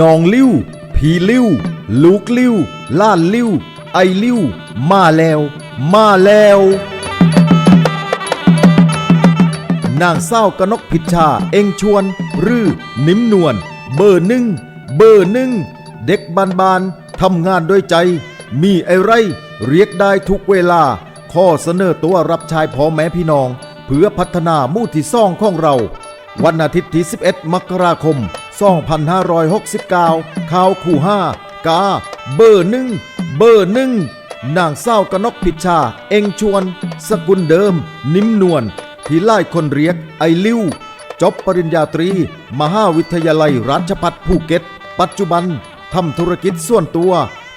นองลิ้ว ผีลิ้ว ลูกลิ้วล้านลิ้ว ไอลิ้ว มาแล้ว มาแล้ว นางเศร้ากนกพิชชา เองชวน รือนิ่มนวล เบอร์หนึ่ง เบอร์หนึ่ง เด็กบานบานๆทำงานด้วยใจ มีไอไร เรียกได้ทุกเวลา ข้อเสนอตัวรับชายพอแม่พี่น้อง เพื่อพัฒนามู่ที่ซ่องของเรา วันอาทิตย์ที่ 11 มกราคม 2569 ข่าวคู่5กา เบอร์หนึ่งเบอร์หนึ่งนางเศร้ากนกพิชชา เองชวน สกุลเดิม นิ่มนวลที่ไล่คนเรียกไอลิวจบปริญญาตรี มหาวิทยาลัยราชภัฏภูเก็ต ปัจจุบันทำธุรกิจส่วนตัว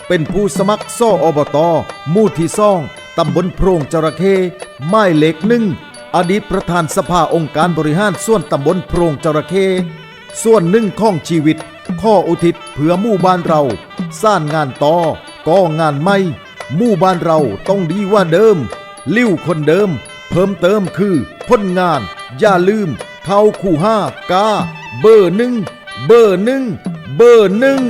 เป็นผู้สมัครซ่ออบตหมู่ที่ซ่องตำบลโพรงจระเข้ไม้เหล็กหนึ่งอดีตประธานสภาองค์การบริหารส่วนตำบลโพรงจระเข้ ส่วนหนึ่งของชีวิต ข้ออุทิศเพื่อหมู่บ้านเรา สร้างงานต่อก็งานไม่หมู่บ้านเราต้องดีว่าเดิม ลิ้วคนเดิม เพิ่มเติมคือพ้นงาน อย่าลืม เข้าคู่ห้ากา เบอร์หนึ่งเบอร์หนึ่งเบอร์หนึ่ง